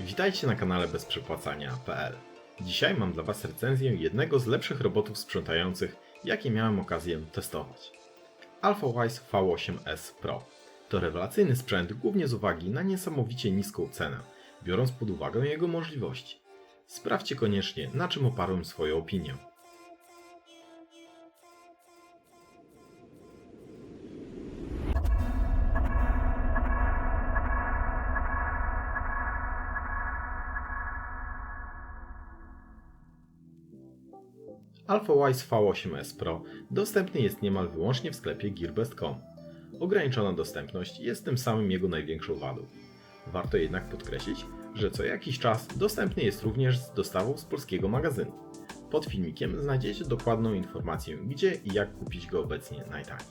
Witajcie na kanale bezprzepłacania.pl. Dzisiaj mam dla Was recenzję jednego z lepszych robotów sprzątających, jakie miałem okazję testować. AlphaWise V8S Pro. To rewelacyjny sprzęt głównie z uwagi na niesamowicie niską cenę, biorąc pod uwagę jego możliwości. Sprawdźcie koniecznie, na czym oparłem swoją opinię. AlphaWise V8S Pro dostępny jest niemal wyłącznie w sklepie gearbest.com. Ograniczona dostępność jest tym samym jego największą wadą. Warto jednak podkreślić, że co jakiś czas dostępny jest również z dostawą z polskiego magazynu. Pod filmikiem znajdziecie dokładną informację, gdzie i jak kupić go obecnie najtaniej.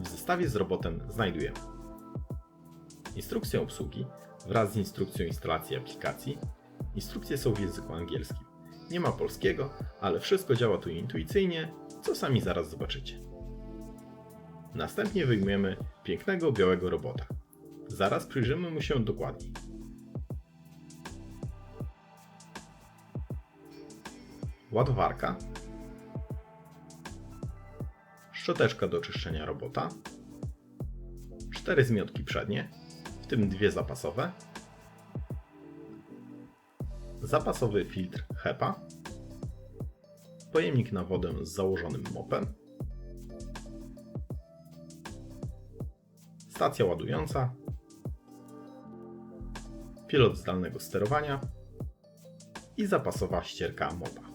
W zestawie z robotem znajdujemy instrukcję obsługi wraz z instrukcją instalacji aplikacji. Instrukcje są w języku angielskim. Nie ma polskiego, ale wszystko działa tu intuicyjnie, co sami zaraz zobaczycie. Następnie wyjmujemy pięknego białego robota. Zaraz przyjrzymy mu się dokładniej. Ładowarka. Szczoteczka do czyszczenia robota. Cztery zmiotki przednie, w tym dwie zapasowe zapasowy filtr HEPA, pojemnik na wodę z założonym mopem, stacja ładująca, pilot zdalnego sterowania i zapasowa ścierka mopa.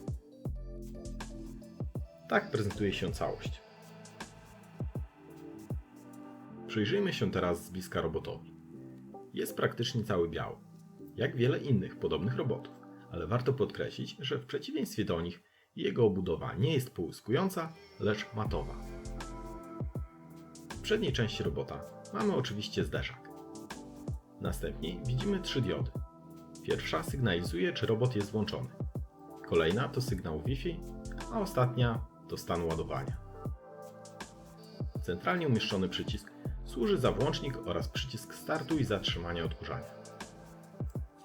Tak prezentuje się całość. Przyjrzyjmy się teraz z bliska robotowi. Jest praktycznie cały biały, jak wiele innych podobnych robotów ale warto podkreślić, że w przeciwieństwie do nich jego obudowa nie jest połyskująca, lecz matowa. W przedniej części robota mamy oczywiście zderzak. Następnie widzimy trzy diody. Pierwsza sygnalizuje, czy robot jest włączony. Kolejna to sygnał Wi-Fi, a ostatnia to stan ładowania. Centralnie umieszczony przycisk służy za włącznik oraz przycisk startu i zatrzymania odkurzania.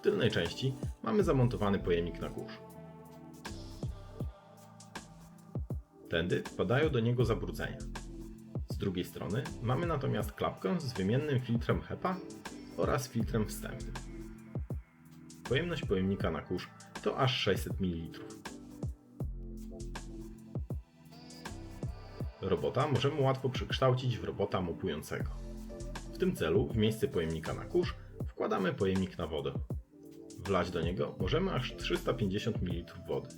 Tylnej części mamy zamontowany pojemnik na kurz. Tędy wpadają do niego zabrudzenia. Z drugiej strony mamy natomiast klapkę z wymiennym filtrem HEPA oraz filtrem wstępnym. Pojemność pojemnika na kurz to aż 600 ml. Robota możemy łatwo przekształcić w robota mopującego. W tym celu w miejsce pojemnika na kurz wkładamy pojemnik na wodę. Wlać do niego możemy aż 350 ml wody.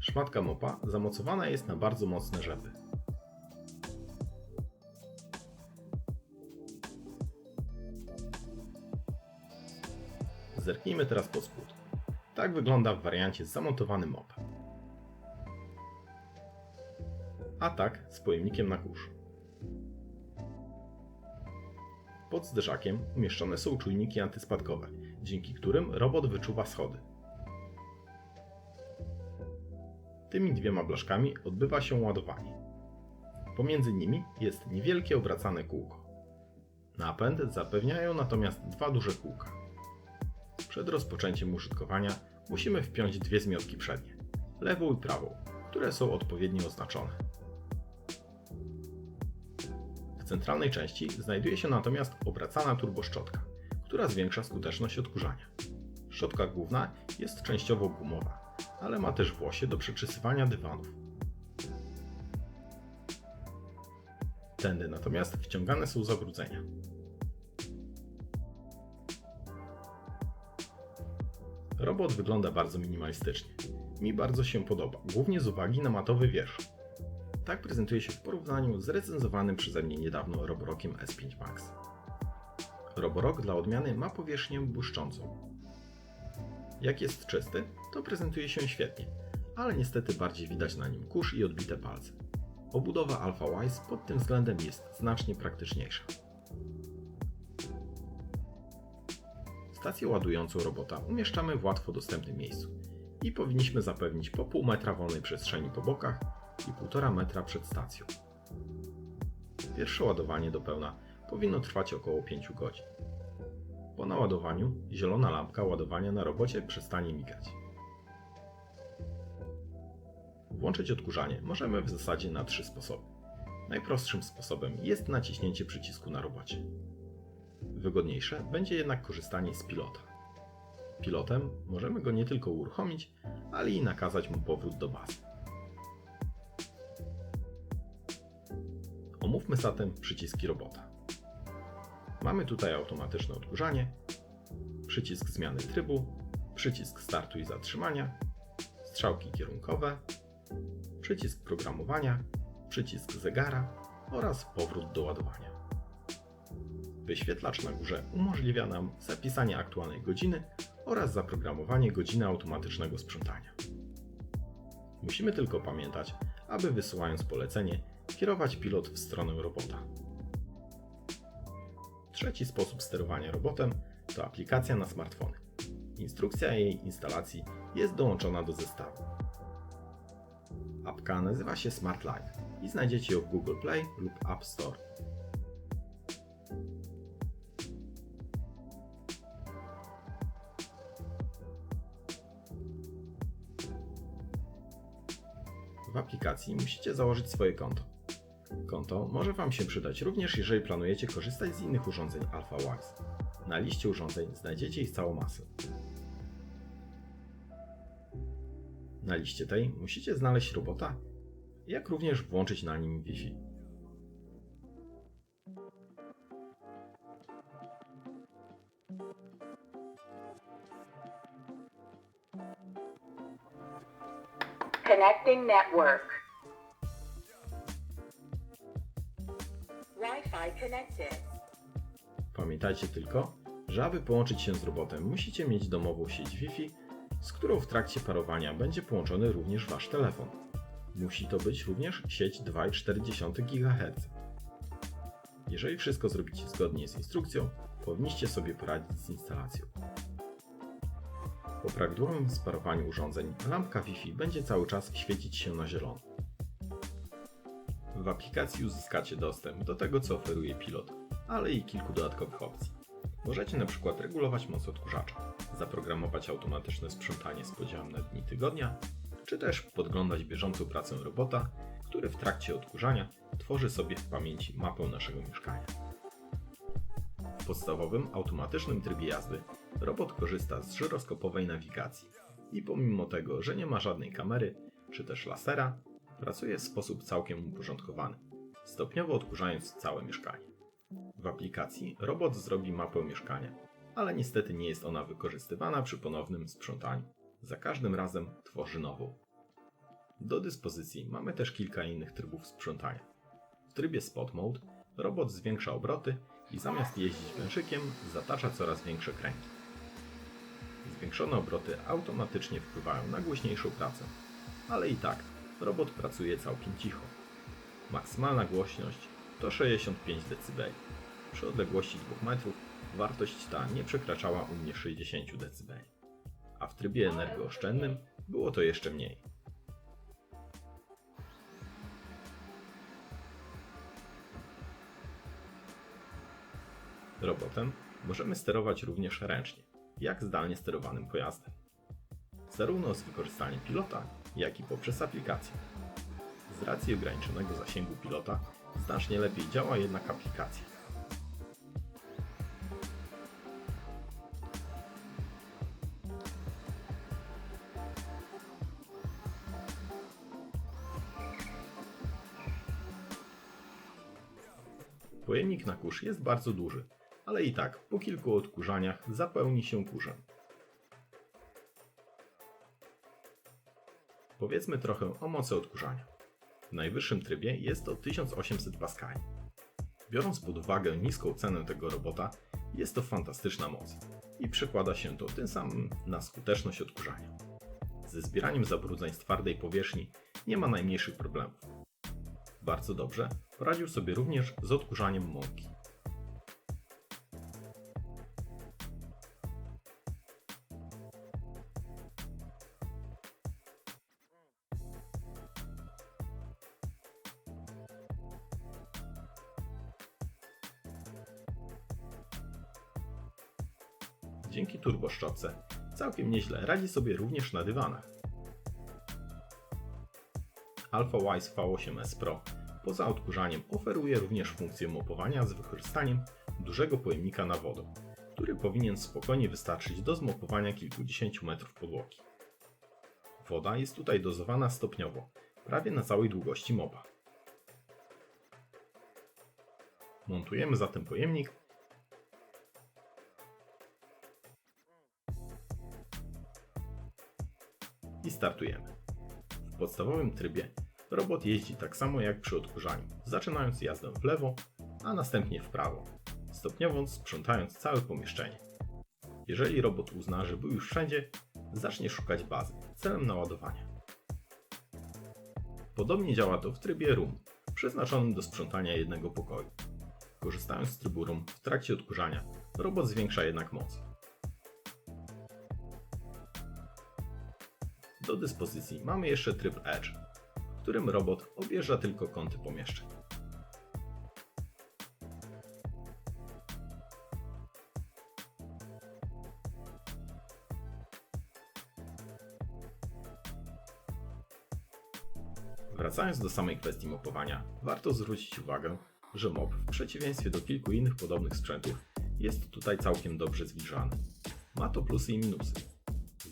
Szmatka mopa zamocowana jest na bardzo mocne rzepy. Zerknijmy teraz pod spód. Tak wygląda w wariancie z zamontowanym mopem. A tak z pojemnikiem na kurz. Pod zderzakiem umieszczone są czujniki antyspadkowe, dzięki którym robot wyczuwa schody. Tymi dwiema blaszkami odbywa się ładowanie. Pomiędzy nimi jest niewielkie obracane kółko. Napęd zapewniają natomiast dwa duże kółka. Przed rozpoczęciem użytkowania musimy wpiąć dwie zmiotki przednie, lewą i prawą, które są odpowiednio oznaczone. W centralnej części znajduje się natomiast obracana turboszczotka, która zwiększa skuteczność odkurzania. Szczotka główna jest częściowo gumowa, ale ma też włosie do przeczesywania dywanów. Tędy natomiast wciągane są zabrudzenia. Robot wygląda bardzo minimalistycznie. Mi bardzo się podoba, głównie z uwagi na matowy wierzch. Tak prezentuje się w porównaniu z recenzowanym przeze mnie niedawno Roborokiem S5 Max. Roborok dla odmiany ma powierzchnię błyszczącą. Jak jest czysty, to prezentuje się świetnie, ale niestety bardziej widać na nim kurz i odbite palce. Obudowa AlphaWise pod tym względem jest znacznie praktyczniejsza. Stację ładującą robota umieszczamy w łatwo dostępnym miejscu i powinniśmy zapewnić po pół metra wolnej przestrzeni po bokach i 1,5 metra przed stacją. Pierwsze ładowanie do pełna powinno trwać około 5 godzin. Po naładowaniu zielona lampka ładowania na robocie przestanie migać. Włączyć odkurzanie możemy w zasadzie na trzy sposoby. Najprostszym sposobem jest naciśnięcie przycisku na robocie. Wygodniejsze będzie jednak korzystanie z pilota. Pilotem możemy go nie tylko uruchomić, ale i nakazać mu powrót do bazy. Omówmy zatem przyciski robota. Mamy tutaj automatyczne odkurzanie, przycisk zmiany trybu, przycisk startu i zatrzymania, strzałki kierunkowe, przycisk programowania, przycisk zegara oraz powrót do ładowania. Wyświetlacz na górze umożliwia nam zapisanie aktualnej godziny oraz zaprogramowanie godziny automatycznego sprzątania. Musimy tylko pamiętać, aby wysyłając polecenie, kierować pilot w stronę robota. Trzeci sposób sterowania robotem to aplikacja na smartfony. Instrukcja jej instalacji jest dołączona do zestawu. Apka nazywa się Smart Life i znajdziecie ją w Google Play lub App Store. W aplikacji musicie założyć swoje konto. Konto może Wam się przydać również, jeżeli planujecie korzystać z innych urządzeń AlphaWise. Na liście urządzeń znajdziecie ich całą masę. Na liście tej musicie znaleźć robota, jak również włączyć na nim Wi-Fi. Connecting network. Wi-Fi connected. Pamiętajcie tylko, że aby połączyć się z robotem, musicie mieć domową sieć Wi-Fi, z którą w trakcie parowania będzie połączony również Wasz telefon. Musi to być również sieć 2,4 GHz. Jeżeli wszystko zrobicie zgodnie z instrukcją, powinniście sobie poradzić z instalacją. Po prawidłowym sparowaniu urządzeń lampka Wi-Fi będzie cały czas świecić się na zielono. W aplikacji uzyskacie dostęp do tego, co oferuje pilot, ale i kilku dodatkowych opcji. Możecie na przykład regulować moc odkurzacza, zaprogramować automatyczne sprzątanie z podziałem na dni tygodnia, czy też podglądać bieżącą pracę robota, który w trakcie odkurzania tworzy sobie w pamięci mapę naszego mieszkania. W podstawowym, automatycznym trybie jazdy robot korzysta z żyroskopowej nawigacji i pomimo tego, że nie ma żadnej kamery czy też lasera, pracuje w sposób całkiem uporządkowany, stopniowo odkurzając całe mieszkanie. W aplikacji robot zrobi mapę mieszkania, ale niestety nie jest ona wykorzystywana przy ponownym sprzątaniu. Za każdym razem tworzy nową. Do dyspozycji mamy też kilka innych trybów sprzątania. W trybie Spot Mode robot zwiększa obroty i zamiast jeździć wężykiem zatacza coraz większe kręgi. Zwiększone obroty automatycznie wpływają na głośniejszą pracę, ale i tak robot pracuje całkiem cicho. Maksymalna głośność to 65 dB. Przy odległości 2 metrów wartość ta nie przekraczała u mnie 60 dB, a w trybie energooszczędnym było to jeszcze mniej. Robotem możemy sterować również ręcznie, jak zdalnie sterowanym pojazdem. Zarówno z wykorzystaniem pilota, jak i poprzez aplikację. Z racji ograniczonego zasięgu pilota znacznie lepiej działa jednak aplikacja. Pojemnik na kurz jest bardzo duży, ale i tak po kilku odkurzaniach zapełni się kurzem. Powiedzmy trochę o mocy odkurzania. W najwyższym trybie jest to 1800 paskali. Biorąc pod uwagę niską cenę tego robota, jest to fantastyczna moc i przekłada się to tym samym na skuteczność odkurzania. Ze zbieraniem zabrudzeń z twardej powierzchni nie ma najmniejszych problemów. Bardzo dobrze poradził sobie również z odkurzaniem mąki. Dzięki turboszczotce całkiem nieźle radzi sobie również na dywanach. AlphaWise V8S Pro poza odkurzaniem oferuje również funkcję mopowania z wykorzystaniem dużego pojemnika na wodę, który powinien spokojnie wystarczyć do zmopowania kilkudziesięciu metrów podłogi. Woda jest tutaj dozowana stopniowo, prawie na całej długości mopa. Montujemy zatem pojemnik i startujemy. W podstawowym trybie robot jeździ tak samo jak przy odkurzaniu, zaczynając jazdę w lewo, a następnie w prawo, stopniowo sprzątając całe pomieszczenie. Jeżeli robot uzna, że był już wszędzie, zacznie szukać bazy celem naładowania. Podobnie działa to w trybie Room, przeznaczonym do sprzątania jednego pokoju. Korzystając z trybu Room w trakcie odkurzania, robot zwiększa jednak moc. Do dyspozycji mamy jeszcze tryb Edge, w którym robot objeżdża tylko kąty pomieszczeń. Wracając do samej kwestii mopowania, warto zwrócić uwagę, że mop w przeciwieństwie do kilku innych podobnych sprzętów jest tutaj całkiem dobrze zwilżany. Ma to plusy i minusy.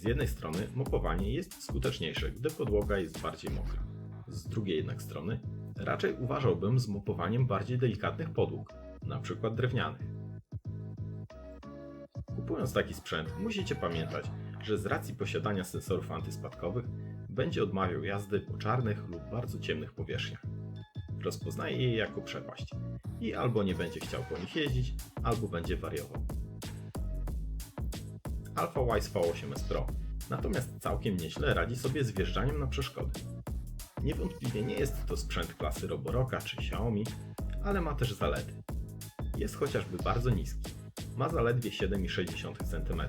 Z jednej strony mopowanie jest skuteczniejsze, gdy podłoga jest bardziej mokra. Z drugiej jednak strony raczej uważałbym z mopowaniem bardziej delikatnych podłóg, np. drewnianych. Kupując taki sprzęt musicie pamiętać, że z racji posiadania sensorów antyspadkowych będzie odmawiał jazdy po czarnych lub bardzo ciemnych powierzchniach. Rozpoznaje je jako przepaść i albo nie będzie chciał po nich jeździć, albo będzie wariował. AlphaWise V8S Pro natomiast całkiem nieźle radzi sobie z wjeżdżaniem na przeszkody. Niewątpliwie nie jest to sprzęt klasy Roboroka czy Xiaomi, ale ma też zalety. Jest chociażby bardzo niski. Ma zaledwie 7,6 cm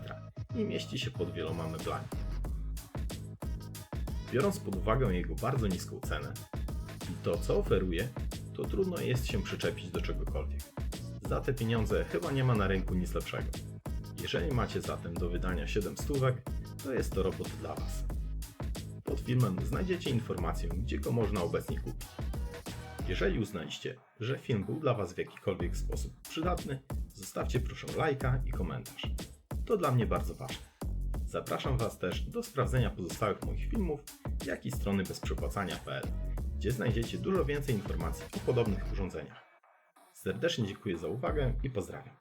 i mieści się pod wieloma meblami. Biorąc pod uwagę jego bardzo niską cenę i to, co oferuje, to trudno jest się przyczepić do czegokolwiek. Za te pieniądze chyba nie ma na rynku nic lepszego. Jeżeli macie zatem do wydania 7 stówek, to jest to robot dla Was. Pod filmem znajdziecie informację, gdzie go można obecnie kupić. Jeżeli uznaliście, że film był dla Was w jakikolwiek sposób przydatny, zostawcie proszę lajka i komentarz. To dla mnie bardzo ważne. Zapraszam Was też do sprawdzenia pozostałych moich filmów, jak i strony bezprzepłacania.pl, gdzie znajdziecie dużo więcej informacji o podobnych urządzeniach. Serdecznie dziękuję za uwagę i pozdrawiam.